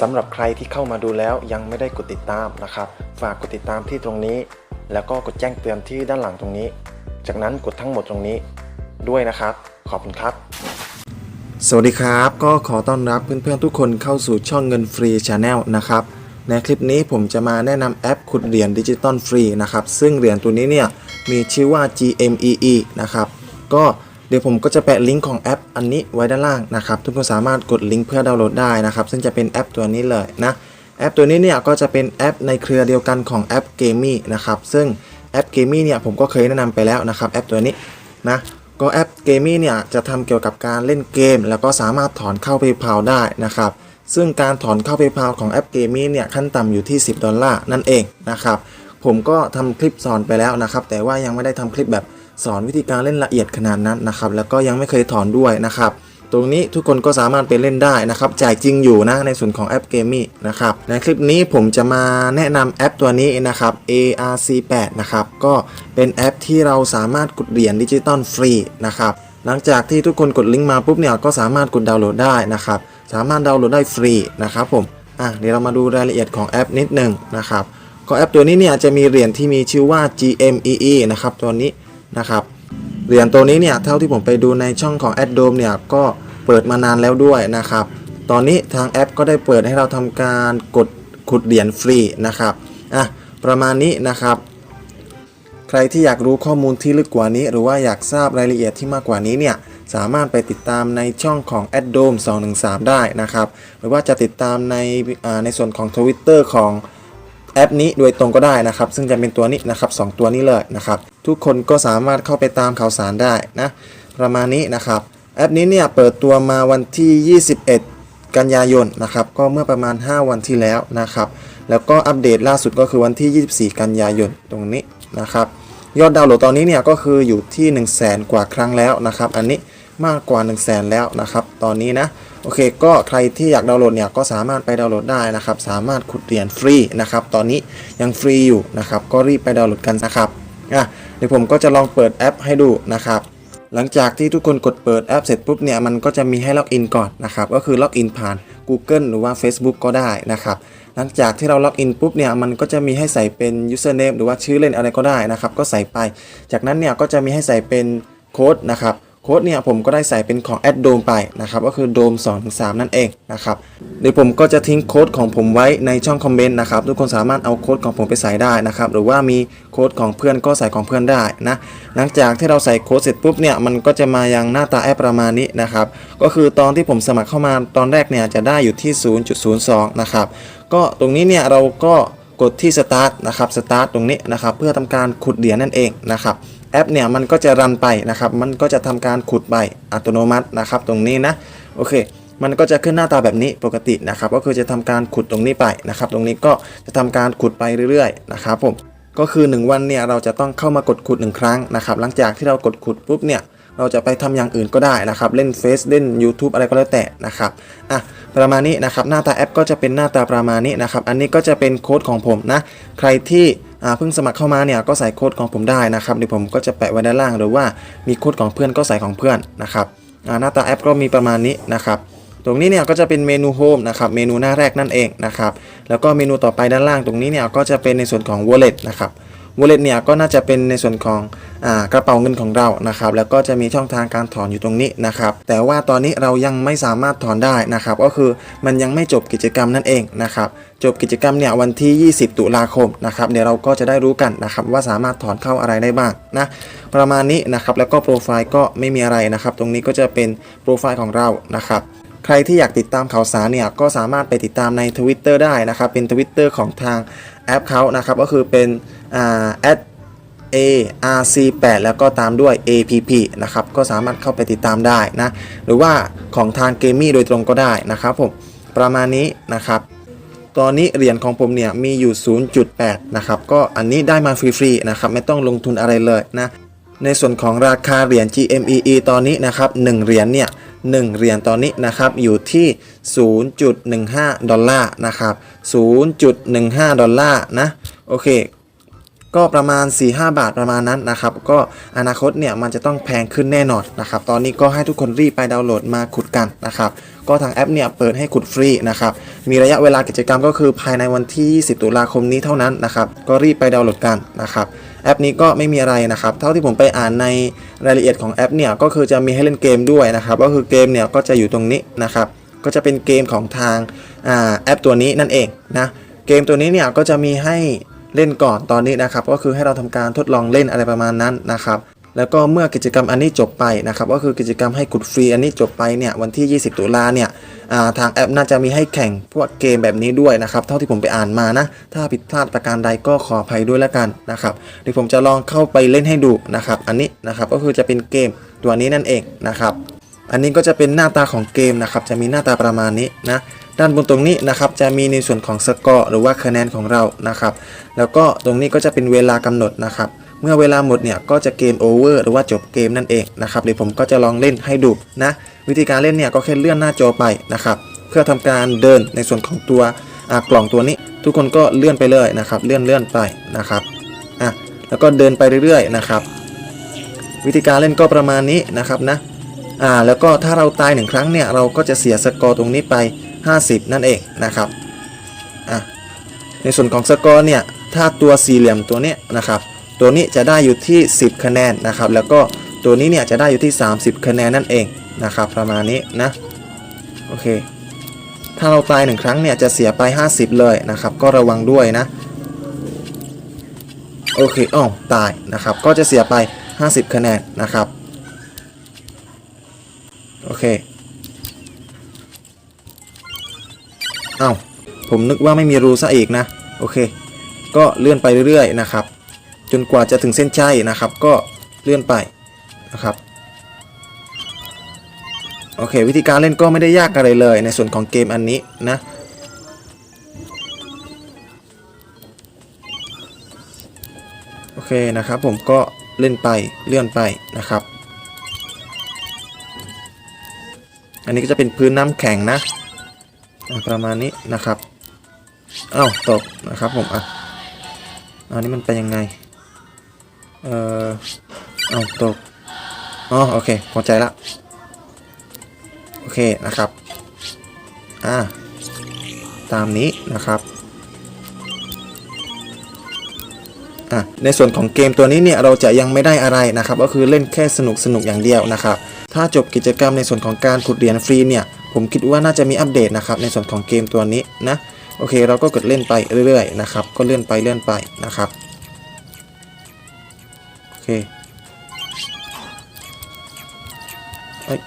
สำหรับใครที่เข้ามาดูแล้วยังไม่ได้กดติดตามนะครับ ฝากกดติดตามที่ตรงนี้ แล้วก็กดแจ้งเตือนที่ด้านหลังตรงนี้ จากนั้นกดทั้งหมดตรงนี้ด้วยนะครับ ขอบคุณครับ สวัสดีครับ ก็ขอต้อนรับเพื่อนๆทุกคนเข้าสู่ช่องเงินฟรีชาแนลนะครับในคลิปนี้ผมจะมาแนะนำแอปขุดเหรียญดิจิตอลฟรีนะครับซึ่งเหรียญตัวนี้เนี่ยมีชื่อว่า GMEE นะครับก็ เดี๋ยวผมก็จะแปะลิงก์ของแอปอันนี้ไว้ด้านล่างนะครับทุกคนสามารถกดลิงก์เพื่อดาวน์โหลดได้นะครับ ซึ่งจะเป็นแอปตัวนี้เลยนะแอปตัวนี้เนี่ยก็จะเป็นแอปในเครือเดียวกันของแอป g a m e นะครับซึ่งแอป g a m e เนี่ยผมก็เคยแนะนำไปแล้วนะครับแอปตัวนี้นะก็แอป g a m e เนี่ยจะทำเกี่ยวกับการเล่นเกม แล้วก็สามารถถอนเข้า PayPal ได้นะครับซึ่งการถอนเข้า PayPal ของแอป g a m e เนี่ยขั้นต่ำอยู่ที่ 10 ดอลลาร์นั่นเองนะครับผมก็ทำคลิปสอนไปแล้วนะครับแต่ว่ายังไม่ได้ทำคลิปแบบ สอนวิธีการเล่นละเอียดขนาดนั้นนะครับ แล้วก็ยังไม่เคยถอนด้วยนะครับ ตรงนี้ทุกคนก็สามารถไปเล่นได้นะครับจ่ายจริงอยู่นะในส่วนของแอปเกมมี่นะครับ ในคลิปนี้ผมจะมาแนะนำแอปตัวนี้นะครับ ARC8 นะครับ ก็เป็นแอปที่เราสามารถกดเหรียญดิจิตอลฟรีนะครับ หลังจากที่ทุกคนกดลิงก์มาปุ๊บเนี่ยก็สามารถกดดาวน์โหลดได้นะครับ สามารถดาวน์โหลดได้ฟรีนะครับผม อะเดี๋ยวเรามาดูรายละเอียดของแอปนิดหนึ่งนะครับ ก็แอปตัวนี้เนี่ยจะมีเหรียญที่มีชื่อว่า GMEE นะครับตัวนี้ นะครับเหรียญตัวนี้เนี่ยเท่าที่ผมไปดูในช่องของ a d d o m เนี่ยก็เปิดมานานแล้วด้วยนะครับ ตอนนี้ทางแอปก็ได้เปิดให้เราทำการกดขุดเหรียญฟรีนะครับอะประมาณนี้นะครับ ใครที่อยากรู้ข้อมูลที่ลึกกว่านี้ หรือว่าอยากทราบรายละเอียดที่มากกว่านี้เนี่ยสามารถไปติดตามในช่องของ a d d o m 213 ได้นะครับ หรือว่าจะติดตามในในส่วนของ Twitter ของ แอปนี้โดยตรงก็ได้นะครับ ซึ่งจะเป็นตัวนี้นะครับสองตัวนี้เลยนะครับ ทุกคนก็สามารถเข้าไปตามข่าวสารได้นะ ประมาณนี้นะครับ แอปนี้เนี่ยเปิดตัวมาวันที่ 21 กันยายนนะครับ ก็เมื่อประมาณ 5 วันที่แล้วนะครับ แล้วก็อัปเดตล่าสุดก็คือวันที่ 24 กันยายนตรงนี้นะครับ ยอดดาวน์โหลดตอนนี้เนี่ยก็คืออยู่ที่ 1 0 0 0 0แกว่าครั้งแล้วนะครับ อันนี้มากกว่า 1 0 0 0 0แแล้วนะครับ ตอนนี้นะ โอเค ก็ใครที่อยากดาวน์โหลดเนี่ยก็สามารถไปดาวน์โหลดได้นะครับ สามารถขุดเหรียญฟรีนะครับ ตอนนี้ยังฟรีอยู่นะครับ ก็รีบไปดาวน์โหลดกันนะครับอะเดี๋ยวผมก็จะลองเปิดแอปให้ดูนะครับ หลังจากที่ทุกคนกดเปิดแอปเสร็จปุ๊บเนี่ยมันก็จะมีให้ล็อกอินก่อนนะครับ ก็คือล็อกอินผ่าน Google หรือว่า Facebook ก็ได้นะครับ หลังจากที่เราล็อกอินปุ๊บเนี่ยมันก็จะมีให้ใส่เป็น username หรือว่าชื่อเล่นอะไรก็ได้นะครับ ก็ใส่ไป จากนั้นเนี่ยก็จะมีให้ใส่เป็นโค้ดนะครับ โค้ดเนี่ยผมก็ได้ใส่เป็นของ a d d o m ไปนะครับก็คือ dom 2 3นั่นเองนะครับเดี๋ยวผมก็จะทิ้งโค้ดของผมไว้ในช่องคอมเมนต์นะครับทุกคนสามารถเอาโค้ดของผมไปใส่ได้นะครับหรือว่ามีโค้ดของเพื่อนก็ใส่ของเพื่อนได้นะหลังจากที่เราใส่โค้ดเสร็จปุ๊บเนี่ยมันก็จะมายังหน้าตาแอปประมาณนี้นะครับก็คือตอนที่ผมสมัครเข้ามาตอนแรกเนี่ยจะได้อยู่ที่ 0.02 นะครับก็ตรงนี้เนี่ยเราก็กดที่ start นะครับ start ตรงนี้นะครับเพื่อทำการขุดเหรียญนั่นเองนะครับ แอปเนี่ยมันก็จะรันไปนะครับ มันก็จะทำการขุดไปอัตโนมัตินะครับ ตรงนี้นะโอเค มันก็จะขึ้นหน้าตาแบบนี้ปกตินะครับ ก็คือจะทำการขุดตรงนี้ไปนะครับ ตรงนี้ก็จะทำการขุดไปเรื่อยๆนะครับผมก็คือ 1 วันเนี่ยเราจะต้องเข้ามากดขุด 1 ครั้งนะครับ หลังจากที่เรากดขุดปุ๊บเนี่ยเราจะไปทำอย่างอื่นก็ได้นะครับ เล่นเฟซเล่น YouTube อะไรก็แล้วแต่นะครับอะประมาณนี้นะครับหน้าตาแอปก็จะเป็นหน้าตาประมาณนี้นะครับ อันนี้ก็จะเป็นโค้ดของผมนะ ใครที่ เพิ่งสมัครเข้ามาเนี่ยก็ใส่โค้ดของผมได้นะครับเดี๋ยวผมก็จะแปะไว้ด้านล่างหรือว่ามีโค้ดของเพื่อนก็ใส่ของเพื่อนนะครับหน้าตาแอปก็มีประมาณนี้นะครับตรงนี้เนี่ยก็จะเป็นเมนูโฮมนะครับเมนูหน้าแรกนั่นเองนะครับแล้วก็เมนูต่อไปด้านล่างตรงนี้เนี่ยก็จะเป็นในส่วนของ wallet นะครับ wallet เนี่ยก็น่าจะเป็นในส่วนของอกระเป๋าเงินของเรานะครับ แล้วก็จะมีช่องทางการถอนอยู่ตรงนี้นะครับ แต่ว่าตอนนี้เรายังไม่สามารถถอนได้นะครับ ก็คือมันยังไม่จบกิจกรรมนั่นเองนะครับ จบกิจกรรมเนี่ยวันที่ 20 ตุลาคมนะครับ เดี๋ยวเราก็จะได้รู้กันนะครับว่าสามารถถอนเข้าอะไรได้บ้างนะ ประมาณนี้นะครับ แล้วก็โปรไฟล์ก็ไม่มีอะไรนะครับ ตรงนี้ก็จะเป็นโปรไฟล์ของเรานะครับใครที่อยากติดตามข่าวสารเนี่ยก็สามารถไปติดตามใน Twitter ได้นะครับ เป็น Twitter ของทาง แอปเขานะครับก็คือเป็นอ่า ARC8 แล้วก็ตามด้วย APP นะครับก็สามารถเข้าไปติดตามได้นะ หรือว่าของทางเกมมี่โดยตรงก็ได้นะครับผมประมาณนี้นะครับตอนนี้เหรียญของผมเนี่ยมีอยู่ 0.8 นะครับ ก็อันนี้ได้มาฟรีๆนะครับ ไม่ต้องลงทุนอะไรเลยนะ ในส่วนของราคาเหรียญ GMEE ตอนนี้นะครับ1เหรียญเนี่ย 1 เหรียญตอนนี้นะครับอยู่ที่ 0.15 ดอลลาร์นะครับ 0.15 ดอลลาร์นะโอเคก็ประมาณ 4-5 บาทประมาณนั้นนะครับ ก็อนาคตเนี่ยมันจะต้องแพงขึ้นแน่นอนนะครับ ตอนนี้ก็ให้ทุกคนรีบไปดาวน์โหลดมาขุดกันนะครับ ก็ทางแอปเนี่ยเปิดให้ขุดฟรีนะครับ มีระยะเวลากิจกรรมก็คือภายในวันที่20ตุลาคมนี้เท่านั้นนะครับ ก็รีบไปดาวน์โหลดกันนะครับ แอปนี้ก็ไม่มีอะไรนะครับ เท่าที่ผมไปอ่านในรายละเอียดของแอปเนี่ยก็คือจะมีให้เล่นเกมด้วยนะครับ ก็คือเกมเนี่ยก็จะอยู่ตรงนี้นะครับ ก็จะเป็นเกมของทางอาแอปตัวนี้นั่นเองนะ เกมตัวนี้เนี่ยก็จะมีให้เล่นก่อนตอนนี้นะครับ ก็คือให้เราทำการทดลองเล่นอะไรประมาณนั้นนะครับแล้วก็เมื่อกิจกรรมอันนี้จบไปนะครับ ก็คือกิจกรรมให้กดฟรีอันนี้จบไปเนี่ยวันที่ 20 ตุลาเนี่ย ทางแอปน่าจะมีให้แข่งพวกเกมแบบนี้ด้วยนะครับ เท่าที่ผมไปอ่านมานะ ถ้าผิดพลาดประการใดก็ขออภัยด้วยแล้วกันนะครับเดี๋ยวผมจะลองเข้าไปเล่นให้ดูนะครับ อันนี้นะครับก็คือจะเป็นเกมตัวนี้นั่นเองนะครับ อันนี้ก็จะเป็นหน้าตาของเกมนะครับ จะมีหน้าตาประมาณนี้นะด้านบนตรงนี้นะครับจะมีในส่วนของสกอร์หรือว่าคะแนนของเรานะครับ แล้วก็ตรงนี้ก็จะเป็นเวลากำหนดนะครับ เมื่อเวลาหมดเนี่ยก็จะเกมโอเวอร์หรือว่าจบเกมนั่นเองนะครับเดี๋ยวผมก็จะลองเล่นให้ดูนะวิธีการเล่นเนี่ยก็แค่เลื่อนหน้าจอไปนะครับเพื่อทำการเดินในส่วนของตัวกล่องตัวนี้ ทุกคนก็เลื่อนไปเลยนะครับเลื่อนเลื่อนไปนะครับอะแล้วก็เดินไปเรื่อยๆนะครับวิธีการเล่นก็ประมาณนี้นะครับนะอ่าแล้วก็ถ้าเราตายหนึ่งครั้งเนี่ยเราก็จะเสียสกอร์ตรงนี้ไป 50 นั่นเองนะครับอะในส่วนของสกอร์เนี่ยถ้าตัวสี่เหลี่ยมตัวเนี้ยนะครับ ตัวนี้จะได้อยู่ที่ 10 คะแนนนะครับ แล้วก็ตัวนี้เนี่ยจะได้อยู่ที่ 30 คะแนนนั่นเองนะครับ ประมาณนี้นะโอเค ถ้าเราตายหนึ่งครั้งเนี่ยจะเสียไป 50 เลยนะครับ ก็ระวังด้วยนะโอเคอ้าวตายนะครับ ก็จะเสียไป 50 คะแนนนะครับโอเคเอา้าผมนึกว่าไม่มีรูซะอีกนะ โอเค ก็เลื่อนไปเรื่อยๆนะครับ จนกว่าจะถึงเส้นชัยนะครับ ก็เลื่อนไปนะครับโอเค วิธีการเล่นก็ไม่ได้ยากอะไรเลย ในส่วนของเกมอันนี้นะโอเคนะครับผมก็เล่นไปเลื่อนไปนะครับ อันนี้ก็จะเป็นพื้นน้ำแข็งนะอะประมาณนี้นะครับอ้าวตกนะครับผมอะอันนี้มันเป็นยังไง เอ่อเอาตกอ๋อโอเคพอใจละโอเคนะครับ อ่า ตามนี้นะครับอะในส่วนของเกมตัวนี้เนี่ยเราจะยังไม่ได้อะไรนะครับ ก็คือเล่นแค่สนุกสนุกอย่างเดียวนะครับ ถ้าจบกิจกรรมในส่วนของการขุดเหรียญฟรีเนี่ย ผมคิดว่าน่าจะมีอัปเดตนะครับในส่วนของเกมตัวนี้นะ โอเคเราก็กดเล่นไปเรื่อยๆนะครับ ก็เลื่อนไปเลื่อนไปนะครับ เคเอ้ย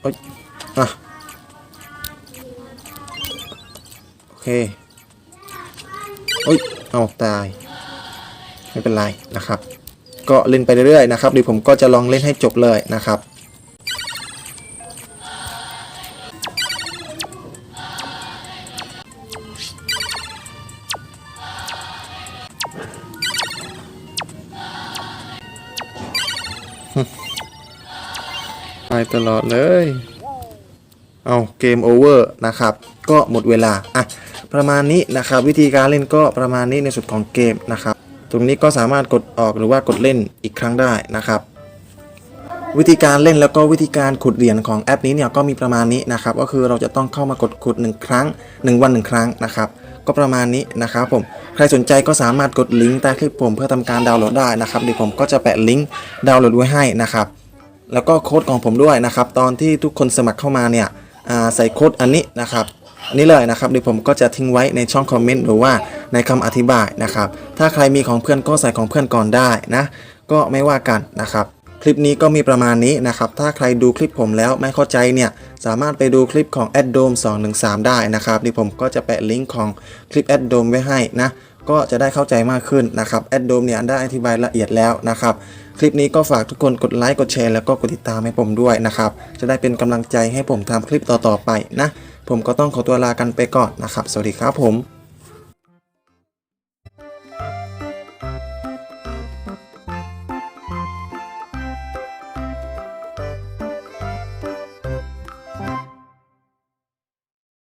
เอ้ยอะโอเคเอ้ยเอาตาย ไม่เป็นไรนะครับ ก็เล่นไปเรื่อยๆนะครับเดี๋ยวผมก็จะลองเล่นให้จบเลยนะครับ ไปตลอดเลย เอาเกมโอเวอร์นะครับ ก็หมดเวลา อะ ประมาณนี้นะครับ วิธีการเล่นก็ประมาณนี้ในส่วนของเกมนะครับ ตรงนี้ก็สามารถกดออกหรือว่ากดเล่นอีกครั้งได้นะครับวิธีการเล่นแล้วก็วิธีการขุดเหรียญของแอปนี้เนี่ยก็มีประมาณนี้นะครับก็คือเราจะต้องเข้ามากดขุด 1 ครั้ง 1 วัน 1 ครั้งนะครับ ก็ประมาณนี้นะครับผมใครสนใจก็สามารถกดลิงก์ใต้คลิปผมเพื่อทำการดาวน์โหลดได้นะครับเดี๋ยวผมก็จะแปะลิงก์ดาวน์โหลดไว้ให้นะครับ แล้วก็โค้ดของผมด้วยนะครับ ตอนที่ทุกคนสมัครเข้ามาเนี่ยใส่โค้ดอันนี้นะครับอันนี้เลยนะครับเดี๋ยวผมก็จะทิ้งไว้ในช่องคอมเมนต์หรือว่าในคำอธิบายนะครับ ถ้าใครมีของเพื่อนก็ใส่ของเพื่อนก่อนได้นะ ก็ไม่ว่ากันนะครับ คลิปนี้ก็มีประมาณนี้นะครับ ถ้าใครดูคลิปผมแล้วไม่เข้าใจเนี่ย สามารถไปดูคลิปของ a d d o m 213 ได้นะครับเดี๋ยวผมก็จะแปะลิงก์ของคลิป a d d o m ไว้ให้นะ ก็จะได้เข้าใจมากขึ้นนะครับ a d d o m เนี่ยได้อธิบายละเอียดแล้วนะครับ คลิปนี้ก็ฝากทุกคนกดไลค์กดแชร์แล้วก็กดติดตามให้ผมด้วยนะครับ จะได้เป็นกำลังใจให้ผมทำคลิปต่อๆไปนะ ผมก็ต้องขอตัวลากันไปก่อนนะครับ สวัสดีครับผม